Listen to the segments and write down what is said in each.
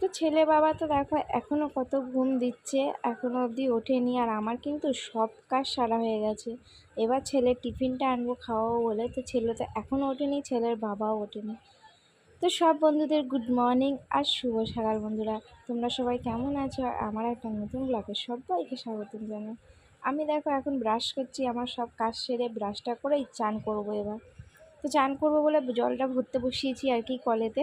তো ছেলে বাবা তো দেখো এখনও কত ঘুম দিচ্ছে এখনও অবধি ওঠেনি আর আমার কিন্তু সব কাজ সারা হয়ে গেছে। এবার ছেলের টিফিনটা আনব খাওয়াবো বলে, তো ছেলে তো এখনও ওঠেনি, ছেলের বাবাও ওঠেনি। তো সব বন্ধুদের গুড মর্নিং আর শুভ সকাল বন্ধুরা। তোমরা সবাই কেমন আছো? আমার একটা নতুন ব্লগে সবাইকে স্বাগতম জানাই। আমি দেখো এখন ব্রাশ করছি, আমার সব কাজ সেরে ব্রাশটা করেই চান করব এবার। তো চান করব বলে জলটা ভরতে বসিয়েছি আর কি কলেতে।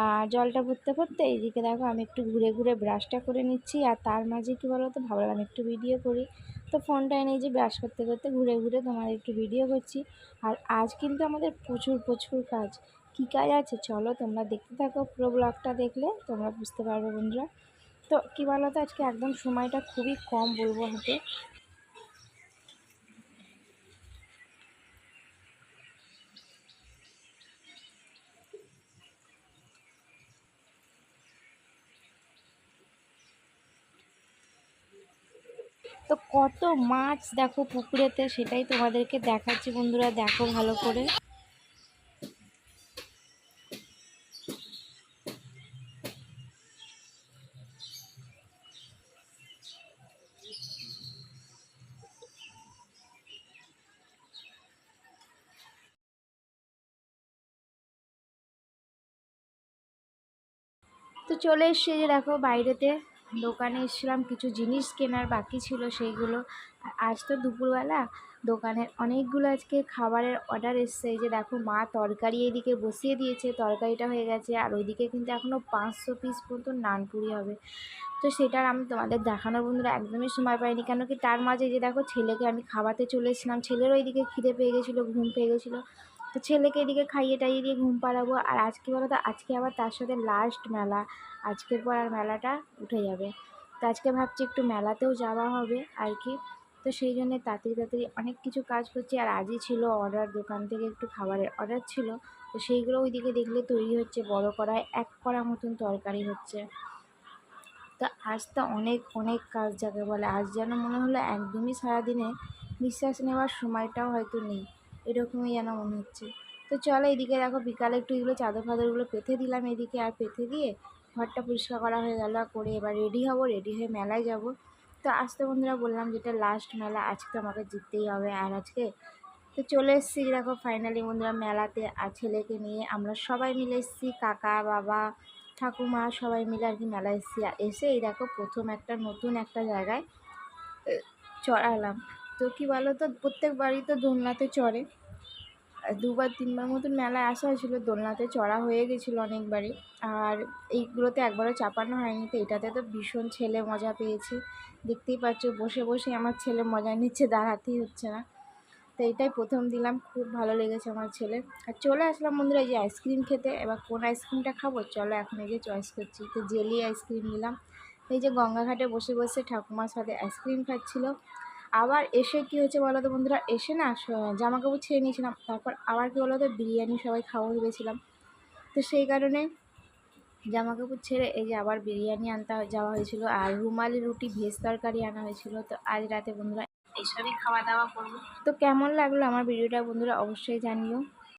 আর জলটা ভরতে ভরতে এইদিকে দেখো আমি একটু ঘুরে ঘুরে ব্রাশটা করে নিচ্ছি। আর তার মাঝে কী বলো তো ভাবলাম একটু ভিডিও করি। তো ফোনটা এনে যে ব্রাশ করতে করতে ঘুরে ঘুরে তোমার একটু ভিডিও করছি। আর আজ কিন্তু আমাদের প্রচুর প্রচুর কাজ। কী কাজ আছে? চলো তোমরা দেখতে থাকো পুরো ব্লগটা দেখলে, তোমরা বুঝতে পারবে বন্ধুরা। তো কী বলো তো আজকে একদম সময়টা খুবই কম বলব হাতে। তো কত মাছ দেখো পুকুরেতে, সেটাই তোমাদেরকে দেখাচ্ছি বন্ধুরা, দেখো ভালো করে। তো চলে এসছি যে দেখো বাইরেতে। দোকানে এসেছিলাম, কিছু জিনিস কেনার বাকি ছিল সেইগুলো। আজ তো দুপুরবেলা, দোকানের অনেকগুলো আজকে খাবারের অর্ডার এসছে। যে দেখো, মা তরকারি এইদিকে বসিয়ে দিয়েছে, তরকারিটা হয়ে গেছে। আর ওইদিকে কিন্তু এখনও পাঁচশো পিস মতো নানপুরি হবে। তো সেটার আমি তোমাদের দেখানোর বন্ধুরা একদমই সময় পাইনি। কেন কি তার মাঝে যে দেখো, ছেলেকে আমি খাওয়াতে চলে এসেছিলাম ছেলেরও ওইদিকে খিদে পেয়ে গেছিল, ঘুম পেয়ে গেছিল। তো ছেলেকে এদিকে খাইয়ে টাইয়ে দিয়ে ঘুম পাড়াবো। আর আজকে বলো তো, আজকে আবার তার সাথে লাস্ট মেলা। আজকের পর আর মেলাটা উঠে যাবে। তো আজকে ভাবছি একটু মেলাতেও যাওয়া হবে আর কি। তো সেই জন্যে তাড়াতাড়ি তাড়াতাড়ি অনেক কিছু কাজ করছি। আর আজই ছিল অর্ডার দোকান থেকে একটু খাবারের অর্ডার ছিল। তো সেইগুলো ওইদিকে দেখলে তৈরি হচ্ছে, বড় কড়ায় এক কড়া মতন তরকারি হচ্ছে। তো আজ তো অনেক অনেক কাজ যাকে বলে। আজ যেন মনে হলো একদমই সারাদিনে নিঃশ্বাস নেওয়ার সময়টাও হয়তো নেই। এরকমই যেন মনে হচ্ছে। তো চলো এদিকে দেখো বিকালে একটু এগুলো চাদর ফাদরগুলো পেতে দিলাম এদিকে আর পেতে দিয়ে ঘরটা পরিষ্কার করা হয়ে গেল করে এবার রেডি হব, রেডি হয়ে মেলায় যাব। তো আসতে বন্ধুরা বললাম যেটা লাস্ট মেলা, আজকে আমাকে জিততেই হবে আর আজকে তো চলে এসেছি দেখো ফাইনালি বন্ধুরা মেলাতে আর ছেলেকে নিয়ে আমরা সবাই মিলে এসেছি, কাকা, বাবা, ঠাকুমা সবাই মিলে আর কি মেলা এসেছি। এসে এই দেখো প্রথম একটা নতুন একটা জায়গায় চড়ালাম। তো কী বলো তো প্রত্যেক বাড়ি তো দোলনাতে চড়ে। দুবার, তিনবার মতন মেলায় আসা হয়েছিলো, দোলনাতে চড়া হয়ে গেছিল অনেকবারই। আর এইগুলোতে একবারও চাপানো হয়নি, তো এটাতে তো ভীষণ ছেলে মজা পেয়েছে। দেখতেই পাচ্ছ, বসে বসে আমার ছেলে মজা নিচ্ছে দাঁড়াতেই হচ্ছে না। তো এটাই প্রথম দিলাম, খুব ভালো লেগেছে আমার ছেলে। আর চলে আসলাম বন্ধুরা, এই যে আইসক্রিম খেতে। এবার কোন আইসক্রিমটা খাব? চলো এখন এই যে চয়েস করছি। তো জেলি আইসক্রিম নিলাম। এই যে গঙ্গাঘাটে বসে বসে ঠাকুমার সাথে আইসক্রিম খাচ্ছিলো। আবার এসে কি হয়েছে বলো তো বন্ধুরা? এসে না জামা কাপড় ছেড়ে নিয়েছিলাম। তারপর আবার কি বলো তো বিরিয়ানি সবাই খাওয়া ভেবেছিলাম তো সেই কারণে জামা কাপড় ছেড়ে এই যে আবার বিরিয়ানি আনতে যাওয়া হয়েছিল। আর রুমালি রুটি ভেজ তরকারি আনা হয়েছিল। তো আজ রাতে বন্ধুরা এইসবই খাওয়া দাওয়া করব। তো কেমন লাগল আমার ভিডিওটা বন্ধুরা অবশ্যই জানিও।